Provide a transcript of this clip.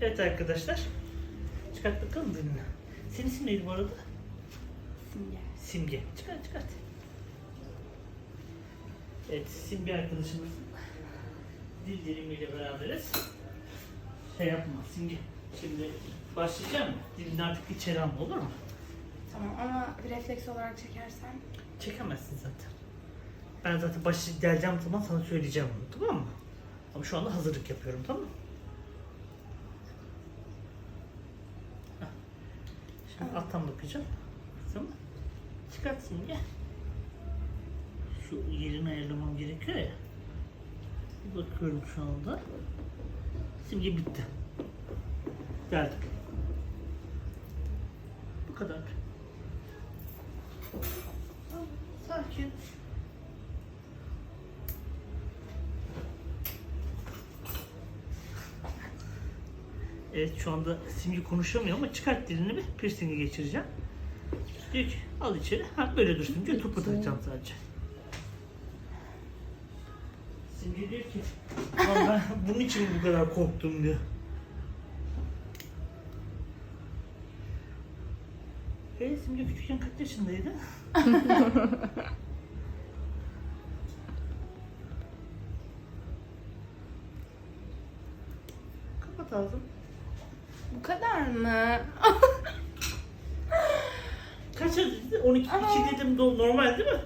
Evet arkadaşlar. Çıkart bakalım dilini. Senin isim neydi bu arada? Simge. Simge. Çıkart çıkart. Evet Simge arkadaşımızın dil dilimiyle beraberiz. Şey yapma Simge. Şimdi başlayacağım mı? Dilini artık içeri alma olur mu? Tamam ama refleks olarak çekersen Çekemezsin zaten. Ben zaten başı geleceğim zaman sana söyleyeceğim bunu tamam mı? Ama şu anda hazırlık yapıyorum tamam mı? Şimdi alttan bakacağım. Tamam. Çıkart Simge. Şu yerini ayarlamam gerekiyor ya. Bakıyorum şu anda. Simge bitti. Geldik. Bu kadar. Sakin. Evet şu anda Simge konuşamıyor ama çıkart dilini bir piercing'e geçireceğim. Diyor ki al içeri. Ha böyle dursun diyor topu takacağım sadece. Simge diyor ki "Ulan ben bunun için mi bu kadar korktum diyor. E Simge küçükken kaç yaşındaydı? Kapat ağzını. Bu kadar mı? Kaç yaşındaydı? 12 Aa. 2 dedim normal değil mi?